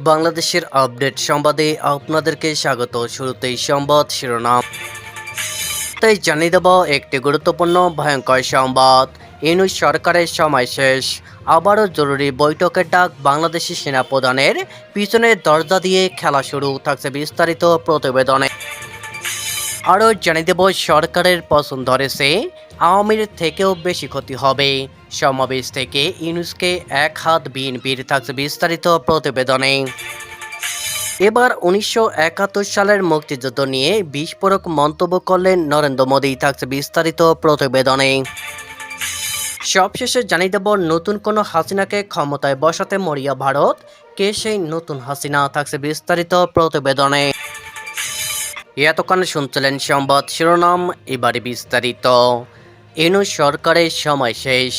বাংলাদেশের আপডেট সংবাদে আপনাদেরকে স্বাগত। শুরুতেই সংবাদ শিরোনাম। তাই জানিয়ে দেব, একটি গুরুত্বপূর্ণ ভয়ঙ্কর সংবাদ। ইনু সরকারের সময় শেষ। আবারও জরুরি বৈঠকের ডাক বাংলাদেশি সেনাপ্রধানের। পিছনের দরজা দিয়ে খেলা শুরু থাকছে বিস্তারিত প্রতিবেদনে। আরও জানিয়ে দেব, সরকারের পছন্দ ধরেছে আওয়ামীর থেকেও বেশি ক্ষতি হবে। সমাবেশ থেকে ইউনুসকে এক হাত বিএনপির থাকছে বিস্তারিত প্রতিবেদনে। এবার উনিশশো একাত্তর সালের মুক্তিযুদ্ধ নিয়ে বিস্ফোরক মন্তব্য করলেন নরেন্দ্র মোদী, থাকছে বিস্তারিত প্রতিবেদনে। সবশেষে জানিয়ে দেব, নতুন কোনো হাসিনাকে ক্ষমতায় বসাতে মরিয়া ভারত, কে সেই নতুন হাসিনা, থাকছে বিস্তারিত প্রতিবেদনে। এতক্ষণ শুনছিলেন সংবাদ শিরোনাম, এবারে বিস্তারিত। এনু সরকারের সময় শেষ।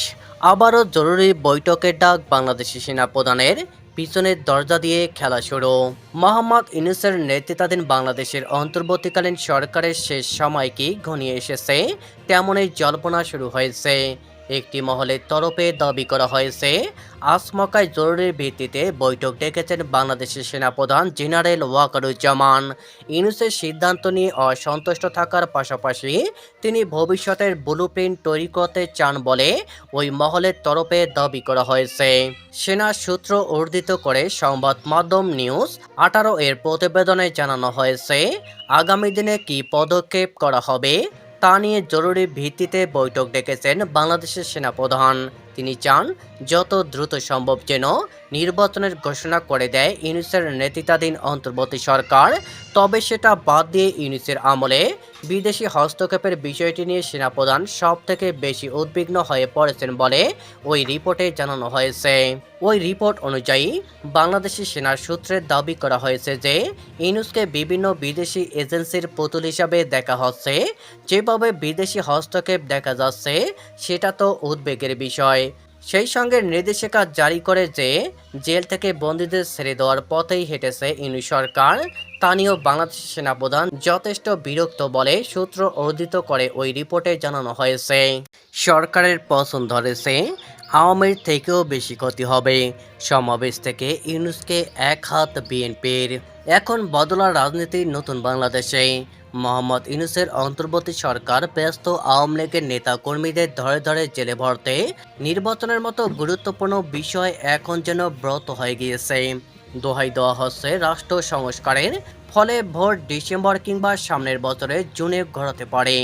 আবারও জরুরি বৈঠকের ডাক বাংলাদেশি সেনাপ্রধানের পিছনের দরজা দিয়ে খেলা শুরু। মোহাম্মদ ইনুসের নেতৃত্বাধীন বাংলাদেশের অন্তর্বর্তীকালীন সরকারের শেষ সময় কি ঘনিয়ে এসেছে, তেমনই জল্পনা শুরু হয়েছে। একটি মহলের তরফে দাবি করা হয়েছে, আসমকায় জরুরি ভিত্তিতে বৈঠক ডেকেছেন বাংলাদেশের সেনাপ্রধান জেনারেল ওয়াকারুজ্জামান। ইউনুসের সিদ্ধান্ত নিয়ে অসন্তুষ্ট থাকার পাশাপাশি তিনি ভবিষ্যতের ব্লুপ্রিন্ট তৈরি করতে চান বলে ওই মহলের তরফে দাবি করা হয়েছে। সেনা সূত্র উর্ধিত করে সংবাদ মাধ্যম নিউজ আঠারো এর প্রতিবেদনে জানানো হয়েছে, আগামী দিনে কি পদক্ষেপ করা হবে? তা নিয়ে জরুরি ভিত্তিতে বৈঠক ডেকেছেন বাংলাদেশের সেনাপ্রধান। তিনি চান যত দ্রুত সম্ভব যেন নির্বাচনের ঘোষণা করে দেয় ইউনিসের নেতৃত্বাধীন অন্তর্বর্তী সরকার। তবে সেটা বাদ দিয়ে ইউনিসের আমলে বিদেশি হস্তক্ষেপের বিষয়টি নিয়ে সেনাপ্রধান সব থেকে বেশি উদ্বিগ্ন হয়ে পড়েছেন বলে ওই রিপোর্টে জানানো হয়েছে। ওই রিপোর্ট অনুযায়ী বাংলাদেশি সেনার সূত্রে দাবি করা হয়েছে যে ইউনুসকে বিভিন্ন বিদেশি এজেন্সির পুতুল হিসাবে দেখা হচ্ছে। যেভাবে বিদেশি হস্তক্ষেপ দেখা যাচ্ছে, সেটা তো উদ্বেগের বিষয়। সেই সঙ্গে নির্দেশিকা জারি করে যে জেল থেকে বন্দীদের ছেড়ে দেওয়ার পথেই হেঁটেছে ইনু সরকার। তা নিয়েও বাংলাদেশ সেনাপ্রধান যথেষ্ট বিরক্ত বলে সূত্র অর্জিত করে ওই রিপোর্টে জানানো হয়েছে। সরকারের পছন্দ ধরেছে আওয়ামীর থেকেও বেশি ক্ষতি হবে। সমাবেশ থেকে ইউনুসকে এক হাত বিএনপির। এখন বদলার রাজনীতি নতুন বাংলাদেশে। মোহাম্মদ ইউনুসের অন্তর্বর্তী সরকার ব্যস্ত আওয়ামী লীগের নেতা কর্মীদের ধরে ধরে জেলে ভরতে নির্বাচনের মতো গুরুত্বপূর্ণ বিষয় এখন যেন ব্রত হয়ে গিয়েছে। দোহাই দেওয়া হচ্ছে রাষ্ট্র সংস্কারের, ফলে ভোট ডিসেম্বর কিংবা সামনের বছরে জুনে ঘটাতে পারে।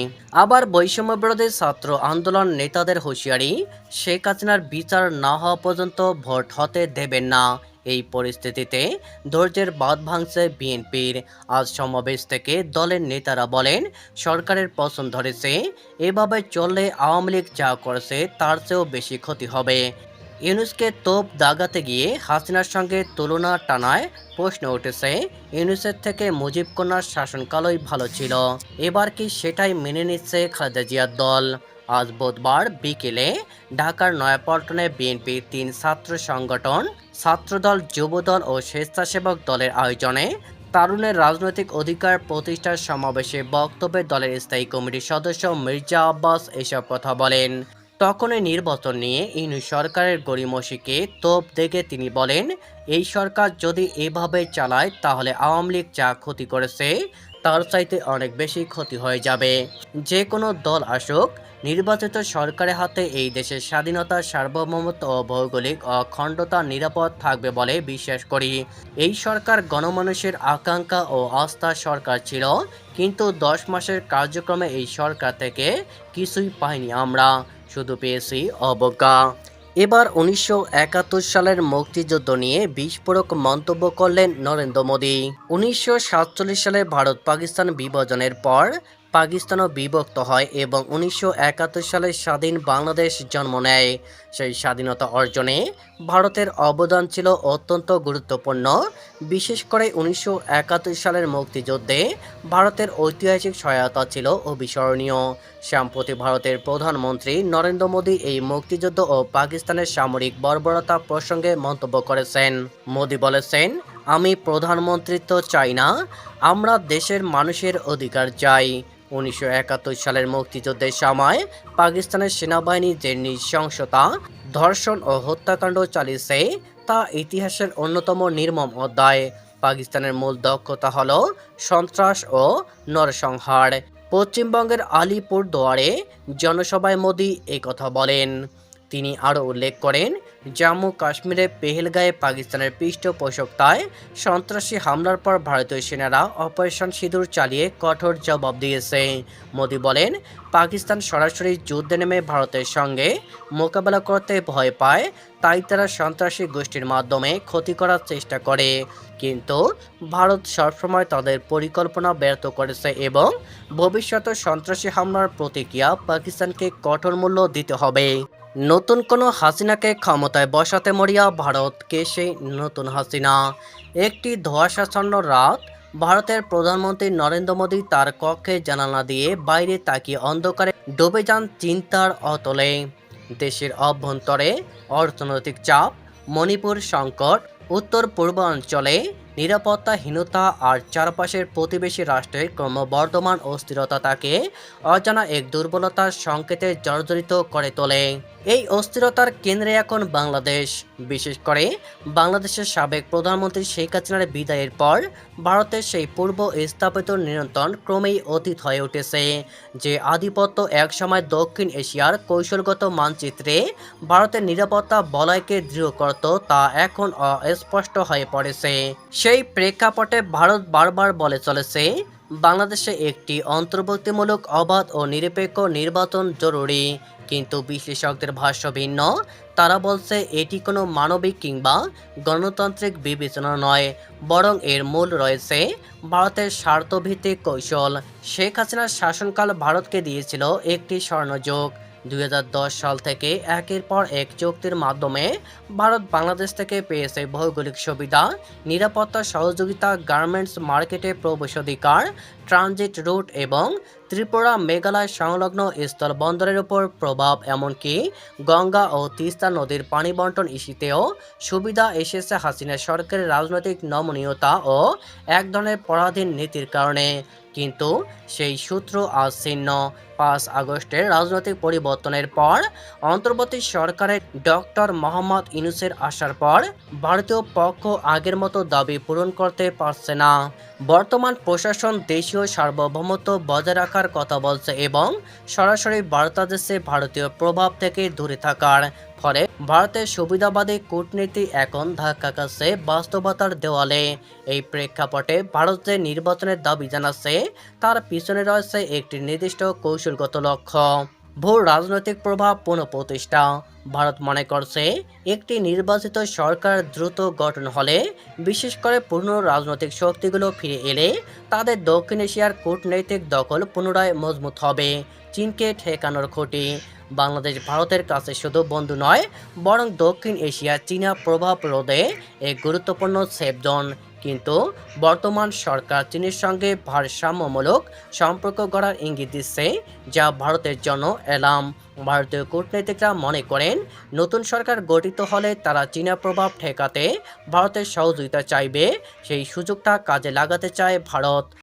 আবার বৈষম্য বিরোধী ছাত্র আন্দোলন নেতাদের হুঁশিয়ারি, শেখ হাসিনার বিচার না হওয়া পর্যন্ত ভোট হতে দেবেন না। এই পরিস্থিতিতে ধৈর্যের বাঁধ ভাঙছে বিএনপির। আজ সমাবেশ থেকে দলের নেতারা বলেন, সরকারের পছন্দ ধরেছে, এভাবে চললে আওয়ামী লীগ যা করেছে তার চেয়েও বেশি ক্ষতি হবে। ইউনুসকে তোপ দাগাতে গিয়ে হাসিনার সঙ্গে তুলনা টানায় প্রশ্ন উঠেছে, ইউনুসের থেকে মুজিব কন্যার শাসনকালই ভালো ছিল। এবার কি সেটাই মেনে নিচ্ছে খালেদা জিয়ার দল? আজ বুধবার বিকেলে ঢাকার নয়াপল্টনে বিএনপির তিন ছাত্র সংগঠন, ছাত্রদল, যুবদল ও স্বেচ্ছাসেবক দলের আয়োজনে তারুণের রাজনৈতিক অধিকার প্রতিষ্ঠার সমাবেশে বক্তব্যে দলের স্থায়ী কমিটির সদস্য মির্জা আব্বাস এসব কথা বলেন। তখনই নির্বাচন নিয়ে ইনু সরকারের গড়িমসিকে তোপ দেখে তিনি বলেন, এই সরকার যদি এভাবে চালায় তাহলে আওয়ামী লীগ যা ক্ষতি করেছে তার চাইতে অনেক বেশি ক্ষতি হয়ে যাবে। যে কোনো দল আসুক, নির্বাচিত সরকারের হাতে এই দেশের স্বাধীনতা, সার্বভৌমত্ব ও ভৌগোলিক অখণ্ডতা নিরাপদ থাকবে বলে বিশ্বাস করি। এই সরকার গণমানুষের আকাঙ্ক্ষা ও আস্থার সরকার ছিল, কিন্তু দশ মাসের কার্যক্রমে এই সরকার থেকে কিছুই পাইনি আমরা। শুধু পেয়েছি অবজ্ঞা। এবার উনিশশো একাত্তর সালের মুক্তিযুদ্ধ নিয়ে বিস্ফোরক মন্তব্য করলেন নরেন্দ্র মোদী। উনিশশো সাতচল্লিশ সালে ভারত পাকিস্তান বিভাজনের পর পাকিস্তানও বিভক্ত হয় এবং উনিশশো একাত্তর সালে স্বাধীন বাংলাদেশ জন্ম নেয়। সেই স্বাধীনতা অর্জনে ভারতের অবদান ছিল অত্যন্ত গুরুত্বপূর্ণ। বিশেষ করে উনিশশো একাত্তর সালের মুক্তিযুদ্ধে ভারতের ঐতিহাসিক সহায়তা ছিল অবিস্মরণীয়। সম্প্রতি ভারতের প্রধানমন্ত্রী নরেন্দ্র মোদী এই মুক্তিযুদ্ধ ও পাকিস্তানের সামরিক বর্বরতা প্রসঙ্গে মন্তব্য করেছেন। মোদী বলেছেন, আমি প্রধানমন্ত্রিত্ব চাই না, আমরা দেশের মানুষের অধিকার চাই। উনিশশো একাত্তর সালের মুক্তিযুদ্ধের সময় পাকিস্তানের সেনাবাহিনী যে নৃশংসতা, ধর্ষণ ও হত্যাকাণ্ড চালিয়েছে তা ইতিহাসের অন্যতম নির্মম অধ্যায়। পাকিস্তানের মূল দক্ষতা হল সন্ত্রাস ও নরসংহার। পশ্চিমবঙ্গের আলিপুর দুয়ারে জনসভায় মোদী কথা বলেন তিনি আরও উল্লেখ করেন, জম্মু কাশ্মীরে পেহেলগাঁয়ে পাকিস্তানের পৃষ্ঠপোষকতায় সন্ত্রাসী হামলার পর ভারতীয় সেনারা অপারেশন সিঁদুর চালিয়ে কঠোর জবাব দিয়েছে। মোদি বলেন, পাকিস্তান সরাসরি যুদ্ধে নেমে ভারতের সঙ্গে মোকাবেলা করতে ভয় পায়, তাই তারা সন্ত্রাসী গোষ্ঠীর মাধ্যমে ক্ষতি করার চেষ্টা করে। কিন্তু ভারত সবসময় তাদের পরিকল্পনা ব্যর্থ করেছে এবং ভবিষ্যতে সন্ত্রাসী হামলার প্রতিক্রিয়া পাকিস্তানকে কঠোর মূল্য দিতে হবে। নতুন কোনো হাসিনাকে ক্ষমতায় বসাতে মরিয়া ভারতকে সেই নতুন হাসিনা। একটি ধোঁয়াশাচ্ছন্ন রাত ভারতের প্রধানমন্ত্রী নরেন্দ্র মোদী তার কক্ষে জানালা দিয়ে বাইরে তাকিয়ে অন্ধকারে ডুবে যান চিন্তার অতলে। দেশের অভ্যন্তরে অর্থনৈতিক চাপ, মণিপুর সংকট, উত্তর পূর্বাঞ্চলে নিরাপত্তাহীনতা আর চারপাশের প্রতিবেশী রাষ্ট্রের ক্রমবর্ধমান অস্থিরতা তাকে অজানা এক দুর্বলতার সংকেতে জর্জরিত করে তোলে। এই অস্থিরতার কেন্দ্রে এখন বাংলাদেশ। বিশেষ করে বাংলাদেশের সাবেক প্রধানমন্ত্রী শেখ হাসিনার বিদায়ের পর ভারতের সেই পূর্ব স্থাপিত নিয়ন্ত্রণ ক্রমেই অতীত হয়ে উঠেছে, যে আধিপত্য একসময় দক্ষিণ এশিয়ার কৌশলগত মানচিত্রে ভারতের নিরাপত্তা বলয়কে দৃঢ় করত তা এখন অস্পষ্ট হয়ে পড়েছে। সেই প্রেক্ষাপটে ভারত বারবার বলে চলেছে বাংলাদেশে একটি অন্তর্ভুক্তিমূলক অবাধ ও নিরপেক্ষ নির্বাচন জরুরি। কিন্তু বিশ্লেষকদের ভাষ্য ভিন্ন। তারা বলছে, এটি কোনো মানবিক কিংবা গণতান্ত্রিক বিবেচনা নয়, বরং এর মূল রয়েছে ভারতের স্বার্থভিত্তিক কৌশল। শেখ হাসিনার শাসনকাল ভারতকে দিয়েছিল একটি স্বর্ণযুগ। দুই হাজার দশ সাল থেকে একের পর এক চুক্তির মাধ্যমে ভারত বাংলাদেশ থেকে পেয়েছে ভৌগোলিক সুবিধা, নিরাপত্তা, সহযোগিতা গার্মেন্টস মার্কেটে প্রবেশাধিকার ট্রানজিট রুট এবং ত্রিপুরা মেঘালয় সংলগ্ন স্থল বন্দরের উপর প্রভাব, এমনকি গঙ্গা ও তিস্তা নদীর পানি বন্টন ইস্যুতেও সুবিধা এসেছে হাসিনা সরকারের রাজনৈতিক নমনীয়তা ও এক ধরনের পরাধীন নীতির কারণে। কিন্তু সেই সূত্র আজ ছিন্ন। পাঁচ আগস্টের রাজনৈতিক পরিবর্তনের পর অন্তর্বর্তী সরকারের ডক্টর মোহাম্মদ ইনুসের আসার পর ভারতীয় পক্ষ আগের মতো দাবি পূরণ করতে পারছে না। বর্তমান প্রশাসন দেশীয় সার্বভৌমত্ব বজায় রাখার কথা বলছে এবং সরাসরি বার্তাদেশে ভারতীয় প্রভাব থেকে দূরে থাকার ফলে ভারতের সুবিধাবাদী কূটনীতি এখন ধাক্কা কাছে বাস্তবতার দেওয়ালে। এই প্রেক্ষাপটে ভারত যে নির্বাচনের দাবি জানাচ্ছে, তার পিছনে রয়েছে একটি নির্দিষ্ট কৌশলগত লক্ষ্য। ভূ রাজনৈতিক প্রভাব পুনঃপ্রতিষ্ঠা। ভারত মনে করছে, একটি নির্বাচিত সরকার দ্রুত গঠন হলে, বিশেষ করে পূর্ণ রাজনৈতিক শক্তিগুলো ফিরে এলে, তাদের দক্ষিণ এশিয়ার কূটনৈতিক দখল পুনরায় মজবুত হবে। চীনকে ঠেকানোর খুঁটি। বাংলাদেশ ভারতের কাছে শুধু বন্ধু নয়, বরং দক্ষিণ এশিয়া চীনা প্রভাব রোধে এক গুরুত্বপূর্ণ সেফ জোন কিন্তু বর্তমান সরকার চীনের সঙ্গে ভারসাম্যমূলক সম্পর্ক গড়ার ইঙ্গিত দিচ্ছে, যা ভারতের জন্য এলাম। ভারতীয় কূটনীতিকরা মনে করেন, নতুন সরকার গঠিত হলে তারা চীনা প্রভাব ঠেকাতে ভারতের সহযোগিতা চাইবে, সেই সুযোগটা কাজে লাগাতে চায় ভারত।